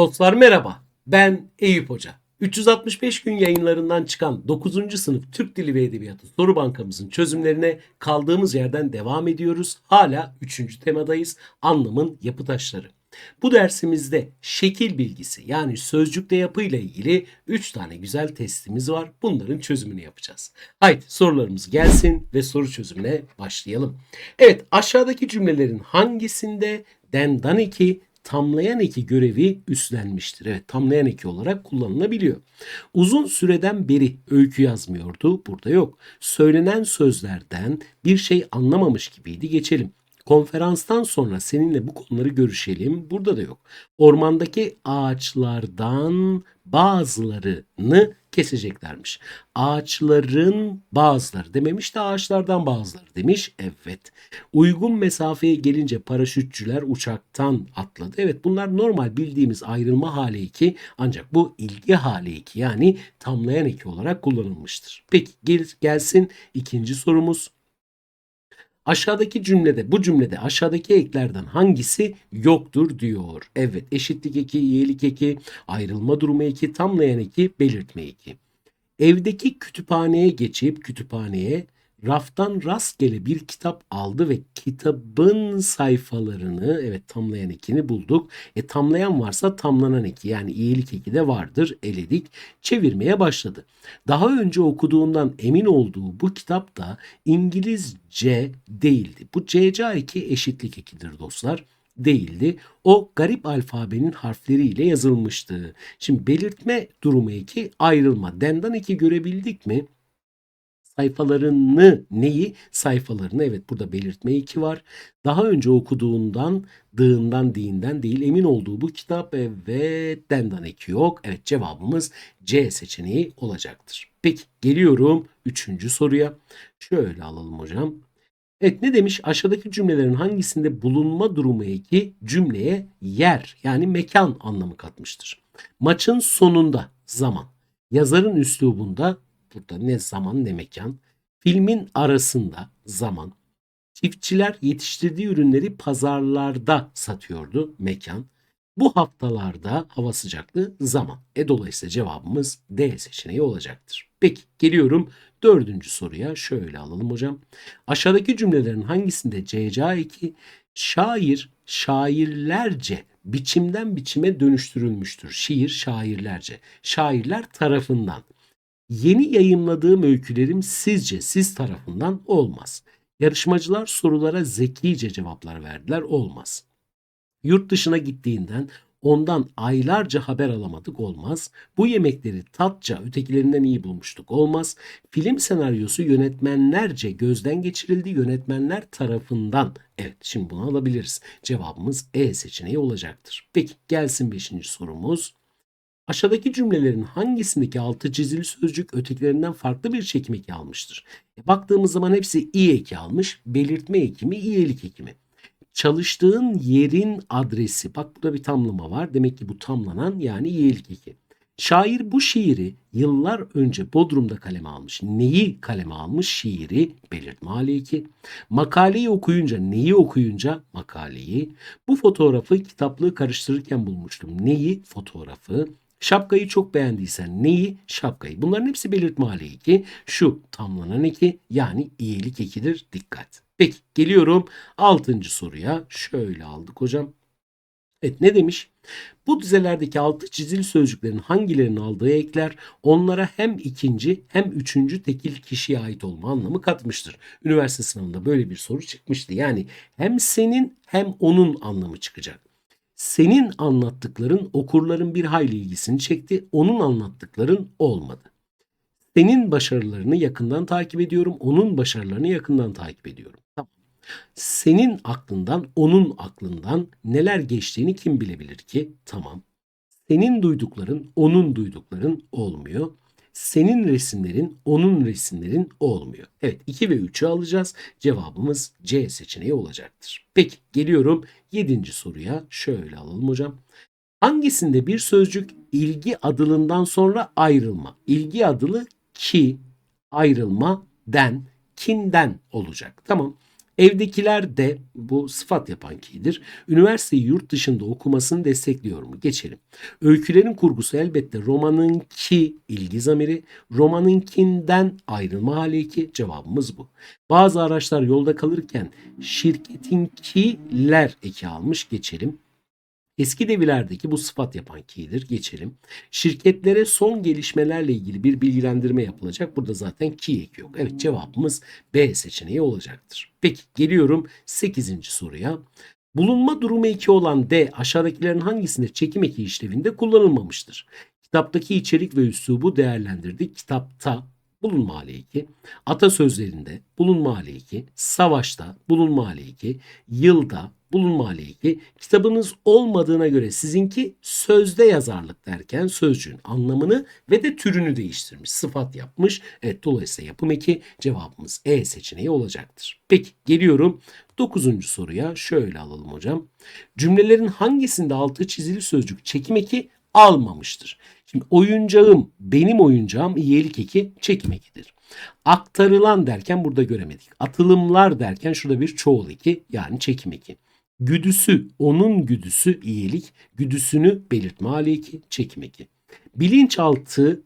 Dostlar merhaba. Ben Eyüp Hoca. 365 gün yayınlarından çıkan 9. sınıf Türk Dili ve Edebiyatı soru bankamızın çözümlerine kaldığımız yerden devam ediyoruz. Hala 3. temadayız. Anlamın yapı taşları. Bu dersimizde şekil bilgisi yani sözcükte yapıyla ilgili 3 tane güzel testimiz var. Bunların çözümünü yapacağız. Haydi sorularımız gelsin ve soru çözümüne başlayalım. Evet aşağıdaki cümlelerin hangisinde dendan eki tamlayan eki görevi üstlenmiştir. Evet tamlayan eki olarak kullanılabiliyor. Uzun süreden beri öykü yazmıyordu. Burada yok. Söylenen sözlerden bir şey anlamamış gibiydi. Geçelim. Konferanstan sonra seninle bu konuları görüşelim. Burada da yok. Ormandaki ağaçlardan bazılarını keseceklermiş. Ağaçların bazıları dememiş de ağaçlardan bazıları demiş. Evet. Uygun mesafeye gelince paraşütçüler uçaktan atladı. Evet bunlar normal bildiğimiz ayrılma hali 2 ancak bu ilgi hali 2 yani tamlayan 2 olarak kullanılmıştır. Peki gel, gelsin ikinci sorumuz. Aşağıdaki cümlede bu cümlede aşağıdaki eklerden hangisi yoktur diyor. Evet eşitlik eki, iyilik eki, ayrılma durumu eki, tamlayan eki, belirtme eki. Evdeki kütüphaneye geçip kütüphaneye raftan rastgele bir kitap aldı ve kitabın sayfalarını evet tamlayan ekini bulduk. E tamlayan varsa tamlanan eki yani iyilik eki de vardır eledik. Çevirmeye başladı. Daha önce okuduğundan emin olduğu bu kitap da İngilizce değildi. Bu CC eki eşitlik ekidir dostlar değildi. O garip alfabenin harfleriyle yazılmıştı. Şimdi belirtme durumu eki ayrılma. Dendan eki görebildik mi? Sayfalarını neyi? Sayfalarını evet burada belirtme iki var. Daha önce okuduğundan, dığından, diğinden değil emin olduğu bu kitap evet dendan eki yok. Evet cevabımız C seçeneği olacaktır. Peki geliyorum üçüncü soruya. Şöyle alalım hocam. Evet ne demiş? Aşağıdaki cümlelerin hangisinde bulunma durumu eki cümleye yer yani mekan anlamı katmıştır. Maçın sonunda zaman. Yazarın üslubunda burada ne zaman ne mekan. Filmin arasında zaman. Çiftçiler yetiştirdiği ürünleri pazarlarda satıyordu mekan. Bu haftalarda hava sıcaklığı zaman. E dolayısıyla cevabımız D seçeneği olacaktır. Peki geliyorum dördüncü soruya. Şöyle alalım hocam. Aşağıdaki cümlelerin hangisinde CC eki şair şairlerce biçimden biçime dönüştürülmüştür. Şiir şairlerce. Şairler tarafından. Yeni yayımladığım öykülerim sizce siz tarafından olmaz. Yarışmacılar sorulara zekice cevaplar verdiler olmaz. Yurt dışına gittiğinden ondan aylarca haber alamadık olmaz. Bu yemekleri tatça ötekilerinden iyi bulmuştuk olmaz. Film senaryosu yönetmenlerce gözden geçirildi yönetmenler tarafından. Evet şimdi bunu alabiliriz. Cevabımız E seçeneği olacaktır. Peki gelsin 5. sorumuz. Aşağıdaki cümlelerin hangisindeki altı çizili sözcük ötekilerinden farklı bir çekim eki almıştır? E, baktığımız zaman hepsi i eki almış. Belirtme eki mi, iyilik eki? Çalıştığın yerin adresi. Bak burada bir tamlama var. Demek ki bu tamlanan yani iyilik eki. Şair bu şiiri yıllar önce Bodrum'da kaleme almış. Neyi kaleme almış? Şiiri belirtme hali eki. Makaleyi okuyunca neyi okuyunca? Makaleyi. Bu fotoğrafı kitaplığı karıştırırken bulmuştum. Neyi? Fotoğrafı. Şapkayı çok beğendiysen neyi? Şapkayı. Bunların hepsi belirtme hali eki. Şu tamlanan eki yani iyilik ekidir. Dikkat. Peki geliyorum 6. soruya. Şöyle aldık hocam. Evet ne demiş? Bu dizelerdeki altı çizili sözcüklerin hangilerinin aldığı ekler onlara hem ikinci hem üçüncü tekil kişiye ait olma anlamı katmıştır. Üniversite sınavında böyle bir soru çıkmıştı. Yani hem senin hem onun anlamı çıkacak. Senin anlattıkların okurların bir hayli ilgisini çekti. Onun anlattıkların olmadı. Senin başarılarını yakından takip ediyorum. Onun başarılarını yakından takip ediyorum. Senin aklından, onun aklından neler geçtiğini kim bilebilir ki? Tamam. Senin duydukların, onun duydukların olmuyor. Senin resimlerin, onun resimlerin olmuyor. Evet 2 ve 3'ü alacağız. Cevabımız C seçeneği olacaktır. Peki geliyorum 7. soruya. Şöyle alalım hocam. Hangisinde bir sözcük ilgi adılından sonra ayrılma? İlgi adılı ki, ayrılma, den, kinden olacak. Tamam. Evdekiler de bu sıfat yapan ki'dir. Üniversiteyi yurt dışında okumasını destekliyor mu? Geçelim. Öykülerin kurgusu elbette romanınki ilgi zamiri, romanınkinden ayrılma hali eki cevabımız bu. Bazı araçlar yolda kalırken şirketinkiler eki almış geçelim. Eski devirlerdeki bu sıfat yapan ki'dir. Geçelim. Şirketlere son gelişmelerle ilgili bir bilgilendirme yapılacak. Burada zaten ki eki yok. Evet cevabımız B seçeneği olacaktır. Peki geliyorum 8. soruya. Bulunma durumu 2 olan D aşağıdakilerin hangisinde çekim eki işlevinde kullanılmamıştır? Kitaptaki içerik ve üslubu değerlendirdik. Kitapta bulunma hali 2, atasözlerinde bulunma hali 2, savaşta bulunma hali 2, yılda bulunma hali 2, kitabınız olmadığına göre sizinki sözde yazarlık derken sözcüğün anlamını ve de türünü değiştirmiş, sıfat yapmış. Evet dolayısıyla yapım eki cevabımız E seçeneği olacaktır. Peki geliyorum 9. soruya şöyle alalım hocam. Cümlelerin hangisinde altı çizili sözcük çekim eki almamıştır? Şimdi oyuncağım, benim oyuncağım iyilik eki çekim ekidir. Aktarılan derken burada göremedik. Atılımlar derken şurada bir çoğul eki yani çekim eki. Güdüsü, onun güdüsü iyilik, güdüsünü belirtme hali eki, çekim eki. Bilinçaltı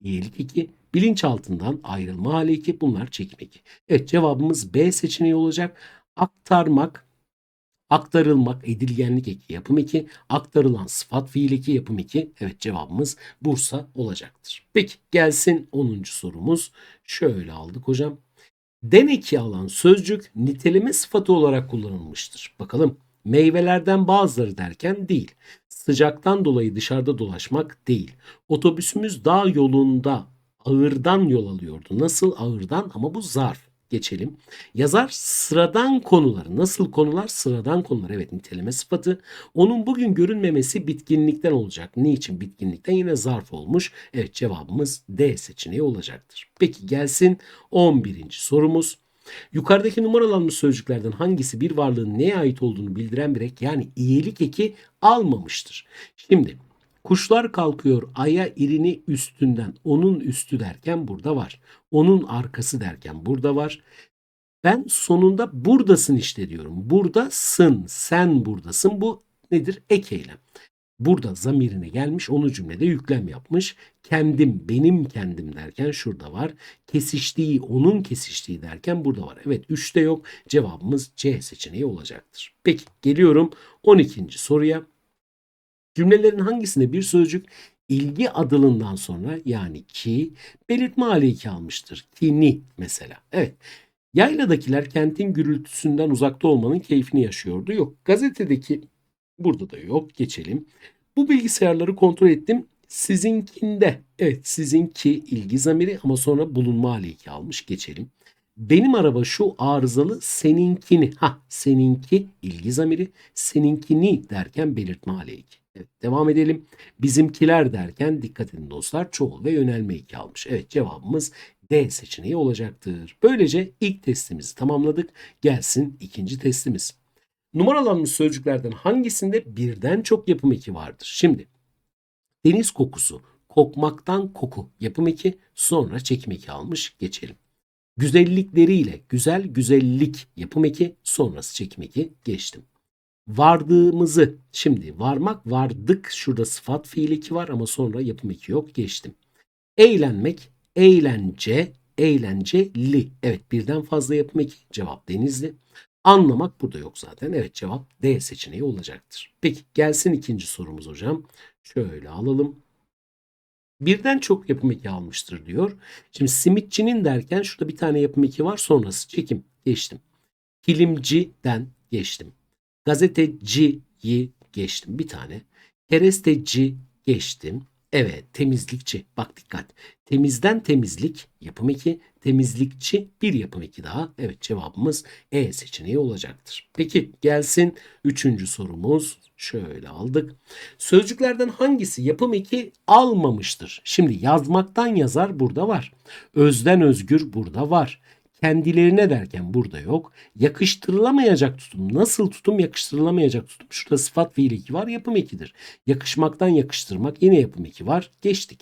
iyilik eki, bilinçaltından ayrılma hali eki bunlar çekim eki. Evet cevabımız B seçeneği olacak. Aktarmak, aktarılmak edilgenlik eki yapım eki, aktarılan sıfat fiil eki yapım eki. Evet cevabımız Bursa olacaktır. Peki gelsin 10. sorumuz. Şöyle aldık hocam. Den eki alan sözcük niteleme sıfatı olarak kullanılmıştır. Bakalım meyvelerden bazıları derken değil. Sıcaktan dolayı dışarıda dolaşmak değil. Otobüsümüz dağ yolunda ağırdan yol alıyordu. Nasıl ağırdan ama bu zarf. Geçelim. Yazar sıradan konuları. Nasıl konular? Sıradan konular. Evet niteleme sıfatı. Onun bugün görünmemesi bitkinlikten olacak. Niçin bitkinlikten? Yine zarf olmuş. Evet cevabımız D seçeneği olacaktır. Peki gelsin 11. sorumuz. Yukarıdaki numaralanmış sözcüklerden hangisi bir varlığın neye ait olduğunu bildiren bir ek yani iyilik eki almamıştır? Şimdi Kuşlar kalkıyor aya irini üstünden. Onun üstü derken burada var. Onun arkası derken burada var. Ben sonunda buradasın işte diyorum. Buradasın. Sen buradasın. Bu nedir? Ek eylem. Burada zamirine gelmiş onu cümlede yüklem yapmış. Kendim, benim kendim derken şurada var. Kesiştiği, onun kesiştiği derken burada var. Evet 3'te yok. Cevabımız C seçeneği olacaktır. Peki geliyorum 12. soruya. Cümlelerin hangisinde bir sözcük ilgi adılından sonra yani ki belirtme hali iki almıştır. Ki ni mesela. Evet. Yayladakiler kentin gürültüsünden uzakta olmanın keyfini yaşıyordu. Yok. Gazetedeki burada da yok. Geçelim. Bu bilgisayarları kontrol ettim. Sizinkinde. Evet sizinki ilgi zamiri ama sonra bulunma hali iki almış. Geçelim. Benim araba şu arızalı seninkini. Ha seninki ilgi zamiri. Seninkini derken belirtme hali iki. Evet, devam edelim. Bizimkiler derken dikkat edin dostlar çoğul ve yönelme eki almış. Evet cevabımız D seçeneği olacaktır. Böylece ilk testimizi tamamladık. Gelsin ikinci testimiz. Numaralanmış sözcüklerden hangisinde birden çok yapım eki vardır? Şimdi deniz kokusu, kokmaktan koku yapım eki sonra çekim eki almış geçelim. Güzellikleriyle güzel güzellik yapım eki sonrası çekim eki geçtim vardığımızı şimdi varmak vardık şurada sıfat fiil eki var ama sonra yapım eki yok geçtim. Eğlenmek eğlence eğlenceli evet birden fazla yapım eki cevap denizli. Anlamak burada yok zaten evet cevap D seçeneği olacaktır. Peki gelsin ikinci sorumuz hocam. Şöyle alalım. Birden çok yapım eki almıştır diyor. Şimdi simitçinin derken şurada bir tane yapım eki var sonrası çekim geçtim. Kilimciden geçtim. Gazeteciyi geçtim bir tane. Keresteci geçtim. Evet temizlikçi. Bak dikkat. Temizden temizlik yapım 2. Temizlikçi bir yapım 2 daha. Evet cevabımız E seçeneği olacaktır. Peki gelsin üçüncü sorumuz. Şöyle aldık. Sözcüklerden hangisi yapım 2 almamıştır? Şimdi yazmaktan yazar burada var. Özden özgür burada var kendilerine derken burada yok. Yakıştırılamayacak tutum. Nasıl tutum yakıştırılamayacak tutum? Şurada sıfat fiil eki var yapım ekidir. Yakışmaktan yakıştırmak yine yapım eki var. Geçtik.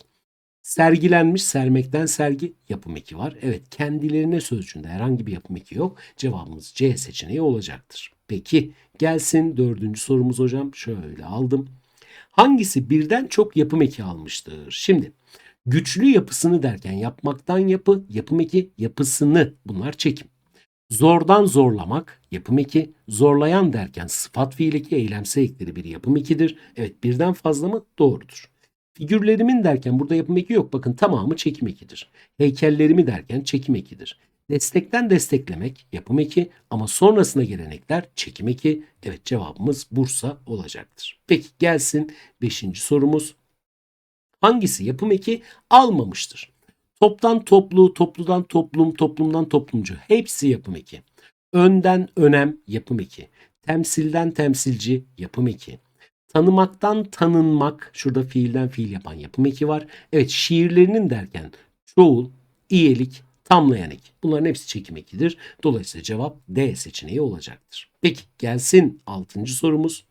Sergilenmiş, sermekten sergi yapım eki var. Evet kendilerine sözcüğünde herhangi bir yapım eki yok. Cevabımız C seçeneği olacaktır. Peki gelsin dördüncü sorumuz hocam. Şöyle aldım. Hangisi birden çok yapım eki almıştır? Şimdi güçlü yapısını derken yapmaktan yapı, yapım eki yapısını bunlar çekim. Zordan zorlamak yapım eki, zorlayan derken sıfat fiil eki eylemsel ekleri bir yapım ekidir. Evet birden fazla mı? Doğrudur. Figürlerimin derken burada yapım eki yok. Bakın tamamı çekim ekidir. Heykellerimi derken çekim ekidir. Destekten desteklemek yapım eki ama sonrasına gelen ekler çekim eki. Evet cevabımız Bursa olacaktır. Peki gelsin 5. sorumuz. Hangisi yapım eki almamıştır? Toptan toplu, topludan toplum, toplumdan toplumcu hepsi yapım eki. Önden önem yapım eki. Temsilden temsilci yapım eki. Tanımaktan tanınmak şurada fiilden fiil yapan yapım eki var. Evet şiirlerinin derken çoğul, iyilik, tamlayan eki. Bunların hepsi çekim ekidir. Dolayısıyla cevap D seçeneği olacaktır. Peki gelsin 6. sorumuz.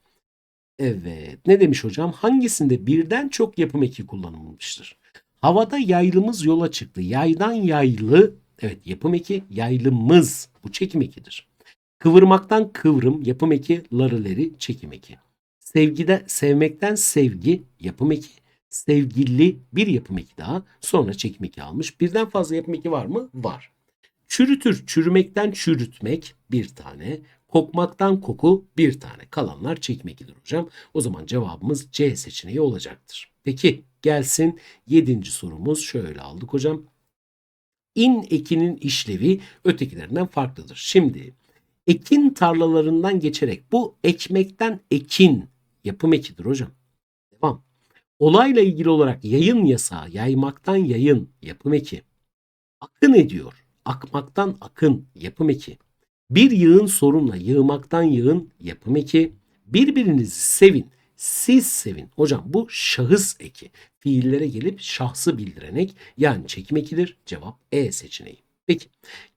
Evet ne demiş hocam? Hangisinde birden çok yapım eki kullanılmıştır? Havada yaylımız yola çıktı. Yaydan yaylı, evet yapım eki yaylımız. Bu çekim ekidir. Kıvırmaktan kıvrım, yapım eki larıleri, çekim eki. Sevgide, sevmekten sevgi, yapım eki. Sevgili bir yapım eki daha. Sonra çekim eki almış. Birden fazla yapım eki var mı? Var. Çürütür, çürümekten çürütmek bir tane. Kokmaktan koku bir tane. Kalanlar çekim ekidir hocam. O zaman cevabımız C seçeneği olacaktır. Peki gelsin 7. sorumuz. Şöyle aldık hocam. İn ekinin işlevi ötekilerinden farklıdır. Şimdi ekin tarlalarından geçerek bu ekmekten ekin yapım ekidir hocam. Devam. Olayla ilgili olarak yayın yasağı, yaymaktan yayın yapım eki. Akın ediyor, akmaktan akın yapım eki. Bir yığın sorunla yığmaktan yığın yapım eki. Birbirinizi sevin, siz sevin. Hocam bu şahıs eki. Fiillere gelip şahsı bildiren ek yani çekim ekidir. Cevap E seçeneği. Peki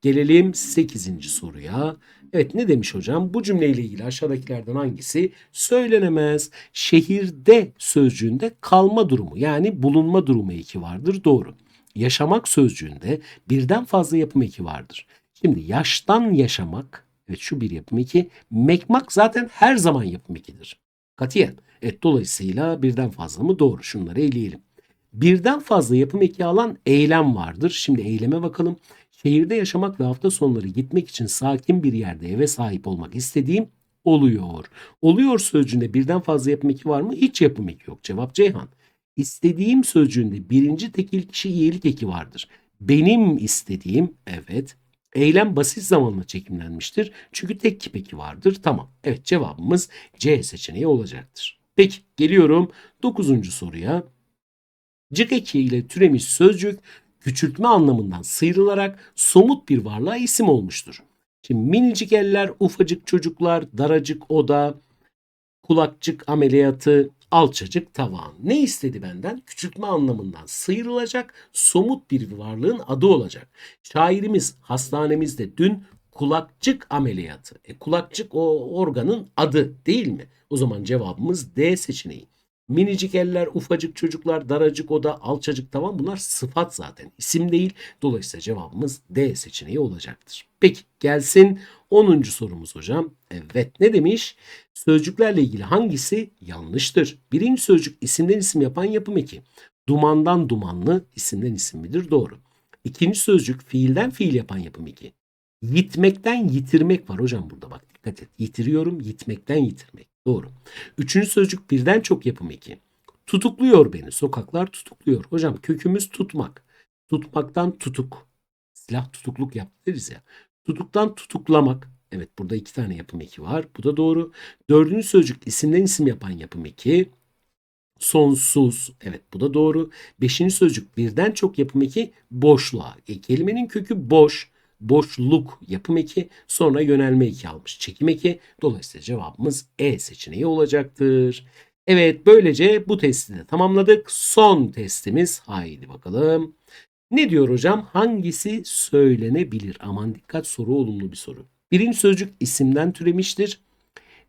gelelim 8. soruya. Evet ne demiş hocam? Bu cümleyle ilgili aşağıdakilerden hangisi söylenemez? Şehirde sözcüğünde kalma durumu yani bulunma durumu eki vardır. Doğru. Yaşamak sözcüğünde birden fazla yapım eki vardır. Şimdi yaştan yaşamak, evet şu bir yapım eki. Mekmak zaten her zaman yapım ekidir. Katiyen. Evet dolayısıyla birden fazla mı? Doğru. Şunları eleyelim. Birden fazla yapım eki alan eylem vardır. Şimdi eyleme bakalım. Şehirde yaşamak ve hafta sonları gitmek için sakin bir yerde eve sahip olmak istediğim oluyor. Oluyor sözcüğünde birden fazla yapım eki var mı? Hiç yapım eki yok. Cevap Ceyhan. İstediğim sözcüğünde birinci tekil kişi iyilik eki vardır. Benim istediğim evet. Eylem basit zamanla çekimlenmiştir. Çünkü tek kip eki vardır. Tamam. Evet cevabımız C seçeneği olacaktır. Peki geliyorum 9. soruya. Cık eki ile türemiş sözcük küçültme anlamından sıyrılarak somut bir varlığa isim olmuştur. Şimdi minicik eller, ufacık çocuklar, daracık oda, kulakçık ameliyatı, alçacık tavan. Ne istedi benden? Küçültme anlamından sıyrılacak somut bir varlığın adı olacak. Şairimiz hastanemizde dün kulakçık ameliyatı. E, kulakçık o organın adı değil mi? O zaman cevabımız D seçeneği. Minicik eller, ufacık çocuklar, daracık oda, alçacık tavan bunlar sıfat zaten. isim değil. Dolayısıyla cevabımız D seçeneği olacaktır. Peki gelsin 10. sorumuz hocam. Evet ne demiş? Sözcüklerle ilgili hangisi yanlıştır? Birinci sözcük isimden isim yapan yapım eki. Dumandan dumanlı isimden isim midir? Doğru. İkinci sözcük fiilden fiil yapan yapım eki. Yitmekten yitirmek var hocam burada bak dikkat et. Yitiriyorum yitmekten yitirmek. Doğru. Üçüncü sözcük birden çok yapım eki. Tutukluyor beni. Sokaklar tutukluyor. Hocam kökümüz tutmak. Tutmaktan tutuk. Silah tutukluk yaptırırız ya. Tutuktan tutuklamak. Evet burada iki tane yapım eki var. Bu da doğru. Dördüncü sözcük isimden isim yapan yapım eki. Sonsuz. Evet bu da doğru. Beşinci sözcük birden çok yapım eki boşluğa. E, kelimenin kökü boş boşluk yapım eki sonra yönelme eki almış çekim eki. Dolayısıyla cevabımız E seçeneği olacaktır. Evet böylece bu testi de tamamladık. Son testimiz haydi bakalım. Ne diyor hocam? Hangisi söylenebilir? Aman dikkat soru olumlu bir soru. Birinci sözcük isimden türemiştir.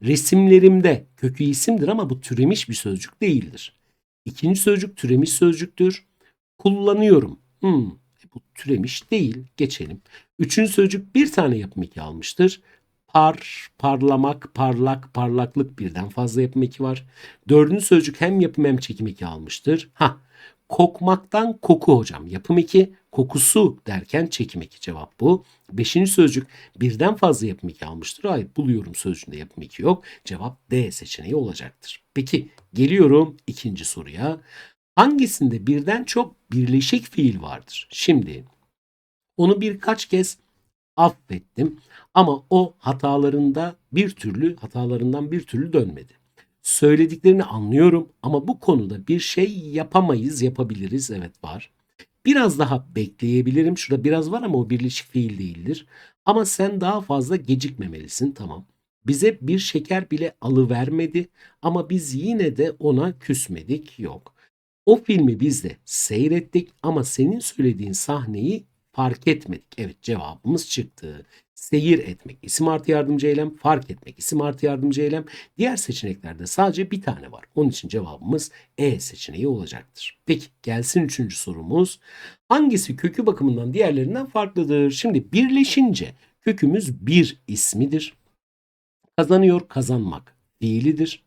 Resimlerimde kökü isimdir ama bu türemiş bir sözcük değildir. İkinci sözcük türemiş sözcüktür. Kullanıyorum. Hmm, bu türemiş değil. Geçelim. Üçüncü sözcük bir tane yapım eki almıştır. Par, parlamak, parlak, parlaklık birden fazla yapım eki var. Dördüncü sözcük hem yapım hem çekim eki almıştır. Ha, kokmaktan koku hocam. Yapım eki, kokusu derken çekim eki cevap bu. Beşinci sözcük birden fazla yapım eki almıştır. Hayır buluyorum sözcüğünde yapım eki yok. Cevap D seçeneği olacaktır. Peki geliyorum ikinci soruya. Hangisinde birden çok birleşik fiil vardır? Şimdi onu birkaç kez affettim ama o hatalarında bir türlü hatalarından bir türlü dönmedi. Söylediklerini anlıyorum ama bu konuda bir şey yapamayız, yapabiliriz. Evet var. Biraz daha bekleyebilirim. Şurada biraz var ama o birleşik fiil değildir. Ama sen daha fazla gecikmemelisin. Tamam. Bize bir şeker bile alıvermedi ama biz yine de ona küsmedik. Yok. O filmi biz de seyrettik ama senin söylediğin sahneyi fark etmedik. Evet cevabımız çıktı. Seyir etmek isim artı yardımcı eylem, fark etmek isim artı yardımcı eylem. Diğer seçeneklerde sadece bir tane var. Onun için cevabımız E seçeneği olacaktır. Peki gelsin üçüncü sorumuz. Hangisi kökü bakımından diğerlerinden farklıdır? Şimdi birleşince kökümüz bir ismidir. Kazanıyor kazanmak fiilidir.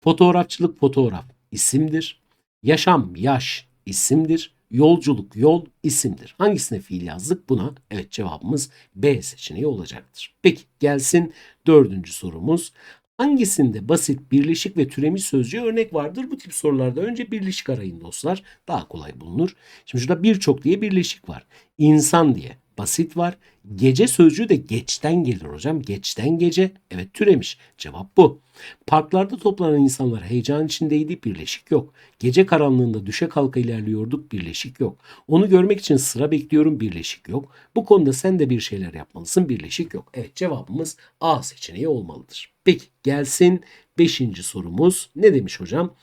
Fotoğrafçılık fotoğraf isimdir. Yaşam yaş isimdir. Yolculuk yol isimdir. Hangisine fiil yazdık? Buna evet cevabımız B seçeneği olacaktır. Peki gelsin dördüncü sorumuz. Hangisinde basit birleşik ve türemiş sözcüğe örnek vardır? Bu tip sorularda önce birleşik arayın dostlar. Daha kolay bulunur. Şimdi şurada birçok diye birleşik var. İnsan diye basit var. Gece sözcüğü de geçten gelir hocam. Geçten gece. Evet türemiş. Cevap bu. Parklarda toplanan insanlar heyecan içindeydi. Birleşik yok. Gece karanlığında düşe kalka ilerliyorduk. Birleşik yok. Onu görmek için sıra bekliyorum. Birleşik yok. Bu konuda sen de bir şeyler yapmalısın. Birleşik yok. Evet cevabımız A seçeneği olmalıdır. Peki gelsin 5. sorumuz. Ne demiş hocam?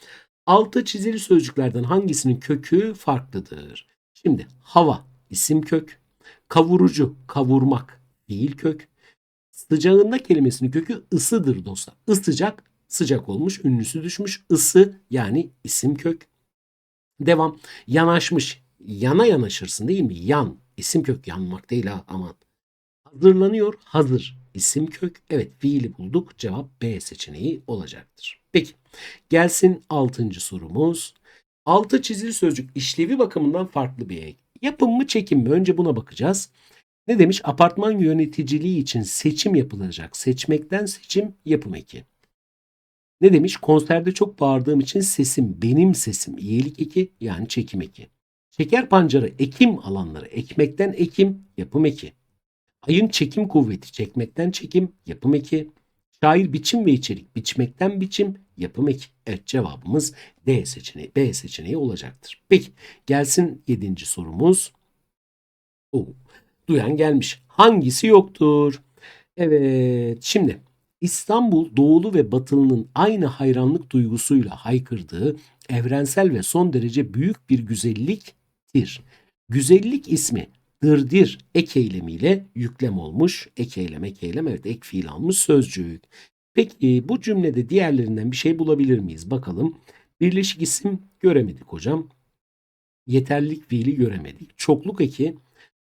Altı çizili sözcüklerden hangisinin kökü farklıdır? Şimdi hava isim kök, kavurucu, kavurmak fiil kök, sıcağında kelimesinin kökü ısıdır dostlar. Isıcak, sıcak olmuş, ünlüsü düşmüş, ısı yani isim kök. Devam. Yanaşmış. Yana yanaşırsın değil mi? Yan. isim kök yanmak değil ha aman. Hazırlanıyor. Hazır. isim kök. Evet fiili bulduk. Cevap B seçeneği olacaktır. Peki. Gelsin altıncı sorumuz. Altı çizili sözcük işlevi bakımından farklı bir. Yapım mı çekim mi? Önce buna bakacağız. Ne demiş? Apartman yöneticiliği için seçim yapılacak. Seçmekten seçim yapım eki. Ne demiş? Konserde çok bağırdığım için sesim, benim sesim iyilik eki yani çekim eki. Şeker pancarı ekim alanları ekmekten ekim yapım eki. Ayın çekim kuvveti çekmekten çekim yapım eki. Şair biçim ve içerik biçmekten biçim yapım eki. Evet cevabımız D seçeneği, B seçeneği olacaktır. Peki gelsin yedinci sorumuz. Oo, duyan gelmiş. Hangisi yoktur? Evet şimdi İstanbul doğulu ve batılının aynı hayranlık duygusuyla haykırdığı evrensel ve son derece büyük bir güzelliktir. Güzellik ismi dırdir ek eylemiyle yüklem olmuş. Ek eylem, ek eylem evet ek fiil almış sözcük. Peki bu cümlede diğerlerinden bir şey bulabilir miyiz? Bakalım. Birleşik isim göremedik hocam. Yeterlilik fiili göremedik. Çokluk eki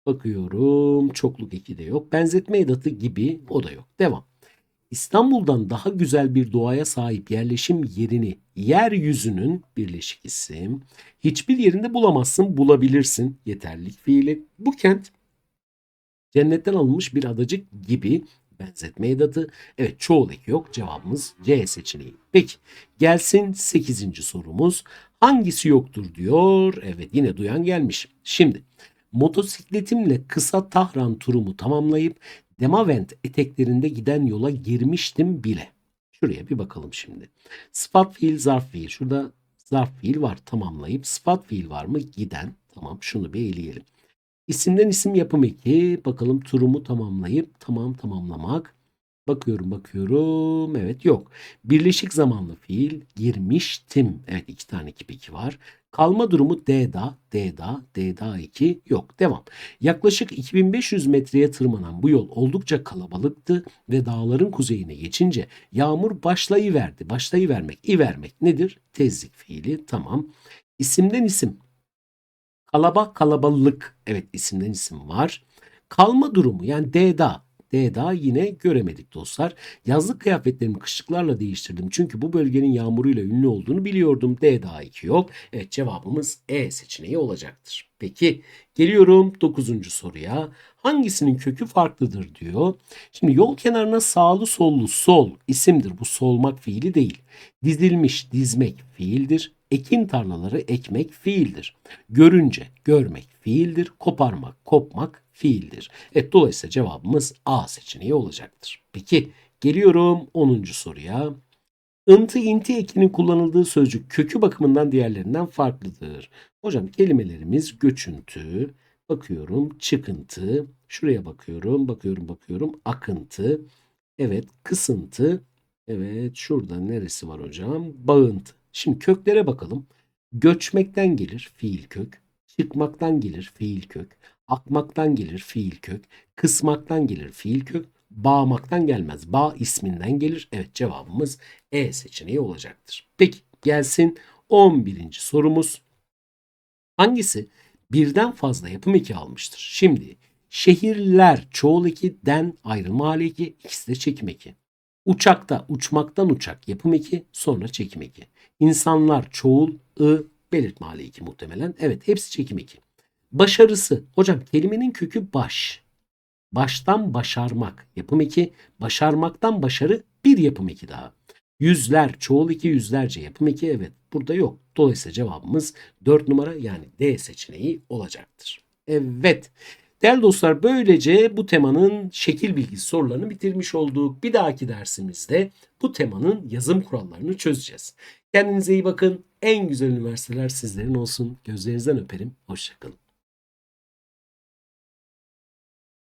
bakıyorum. Çokluk eki de yok. Benzetme edatı gibi o da yok. Devam. İstanbul'dan daha güzel bir doğaya sahip yerleşim yerini yeryüzünün birleşik isim hiçbir yerinde bulamazsın bulabilirsin yeterlilik fiili. Bu kent cennetten alınmış bir adacık gibi benzetme edatı. Evet çoğul eki yok cevabımız C seçeneği. Peki gelsin 8. sorumuz hangisi yoktur diyor. Evet yine duyan gelmiş. Şimdi motosikletimle kısa Tahran turumu tamamlayıp Demavent eteklerinde giden yola girmiştim bile. Şuraya bir bakalım şimdi. Sıfat fiil, zarf fiil. Şurada zarf fiil var tamamlayıp sıfat fiil var mı? Giden. Tamam şunu bir eleyelim. İsimden isim yapım eki. Bakalım turumu tamamlayıp tamam tamamlamak. Bakıyorum bakıyorum. Evet yok. Birleşik zamanlı fiil girmiştim. Evet iki tane kipeki var. Kalma durumu D'da, D'da, D'da 2 yok. Devam. Yaklaşık 2500 metreye tırmanan bu yol oldukça kalabalıktı ve dağların kuzeyine geçince yağmur başlayıverdi. Başlayıvermek, i vermek nedir? Tezlik fiili. Tamam. İsimden isim. Kalaba kalabalık. Evet isimden isim var. Kalma durumu yani D'da. D'da yine göremedik dostlar. Yazlık kıyafetlerimi kışlıklarla değiştirdim. Çünkü bu bölgenin yağmuruyla ünlü olduğunu biliyordum. D'da 2 yok. Evet cevabımız E seçeneği olacaktır. Peki geliyorum 9. soruya. Hangisinin kökü farklıdır diyor. Şimdi yol kenarına sağlı sollu sol isimdir. Bu solmak fiili değil. Dizilmiş dizmek fiildir. Ekin tarlaları ekmek fiildir. Görünce görmek fiildir. Koparmak kopmak fiildir. Evet dolayısıyla cevabımız A seçeneği olacaktır. Peki geliyorum 10. soruya. Intı inti ekinin kullanıldığı sözcük kökü bakımından diğerlerinden farklıdır. Hocam kelimelerimiz göçüntü, bakıyorum çıkıntı, şuraya bakıyorum, bakıyorum, bakıyorum akıntı, evet kısıntı, evet şurada neresi var hocam? Bağıntı. Şimdi köklere bakalım. Göçmekten gelir fiil kök, çıkmaktan gelir fiil kök, akmaktan gelir fiil kök, kısmaktan gelir fiil kök, bağmaktan gelmez. Bağ isminden gelir. Evet cevabımız E seçeneği olacaktır. Peki gelsin 11. sorumuz. Hangisi birden fazla yapım eki almıştır? Şimdi şehirler çoğul eki den ayrılma hali eki ikisi de çekim eki. Uçakta uçmaktan uçak yapım eki sonra çekim eki. İnsanlar çoğul ı belirtme hali eki muhtemelen. Evet hepsi çekim eki. Başarısı. Hocam kelimenin kökü baş. Baştan başarmak yapım eki. Başarmaktan başarı bir yapım eki daha. Yüzler çoğul iki yüzlerce yapım eki evet burada yok. Dolayısıyla cevabımız 4 numara yani D seçeneği olacaktır. Evet. Değerli dostlar böylece bu temanın şekil bilgisi sorularını bitirmiş olduk. Bir dahaki dersimizde bu temanın yazım kurallarını çözeceğiz. Kendinize iyi bakın. En güzel üniversiteler sizlerin olsun. Gözlerinizden öperim. Hoşçakalın.